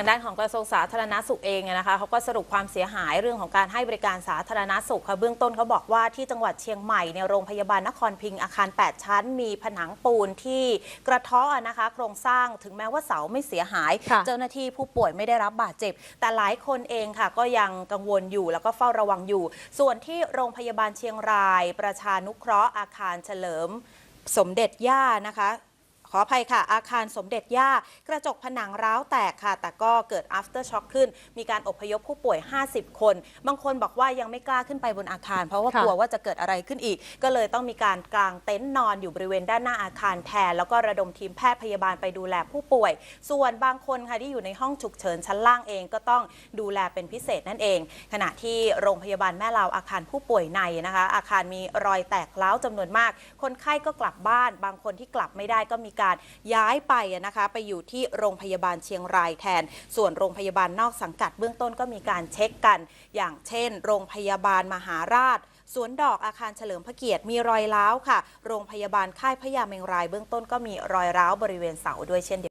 างด้านของกระทรวงสาธารณสุขเองเนี่ยนะคะเขาก็สรุปความเสียหายเรื่องของการให้บริการสาธารณสุขค่ะเบื้องต้นเขาบอกว่าที่จังหวัดเชียงใหม่ในยโรงพยาบาลนครพิงค์อาคาร 8 ชั้น มีผนังปูนที่กระเทาะนะคะ โครงสร้างถึงแม้ว่าเสาไม่เสียหายค่ะเจ้าหน้าที่ผู้ป่วยไม่ได้รับบาดเจ็บ แต่หลายคนเองค่ะ ก็ยังกังวลอยู่แล้วก็เฝ้าระวังอยู่ ส่วนที่โรงพยาบาลเชียงราย ประชานุเคราะห์อาคารเฉลิม สมเด็จย่านะคะ ขออภัยค่ะ อาคารสมเด็จย่า กระจกผนังร้าวแตกค่ะ แต่ก็เกิด after shock ขึ้น มีการอพยพผู้ป่วย 50 คน บางคนบอกว่ายังไม่กล้าขึ้นไปบนอาคาร เพราะว่าค่ะกลัวว่าจะเกิดอะไรขึ้นอีก ก็เลยต้องมีการกางเต็นท์นอนอยู่บริเวณด้านหน้าอาคารแทน แล้วก็ระดมทีมแพทย์พยาบาลไปดูแลผู้ป่วย ส่วนบางคนค่ะที่อยู่ในห้องฉุกเฉินชั้นล่างเองก็ต้องดูแลเป็นพิเศษนั่นเอง ขณะที่โรงพยาบาลแม่ลาวอาคารผู้ป่วยในนะคะ อาคารมีรอยแตกร้าวจำนวนมาก คนไข้ก็กลับบ้าน บางคนที่กลับไม่ได้ก็มีการย้ายไปนะคะไปอยู่ที่โรงพยาบาลเชียงรายแทน ส่วนโรงพยาบาลนอกสังกัดเบื้องต้นก็มีการเช็คกัน อย่างเช่น โรงพยาบาลมหาราชสวนดอกอาคารเฉลิมพระเกียรติมีรอยร้าวค่ะ โรงพยาบาลค่ายพระยาเมงรายเบื้องต้นก็มีรอยร้าวบริเวณเสาด้วยเช่นเดียวกัน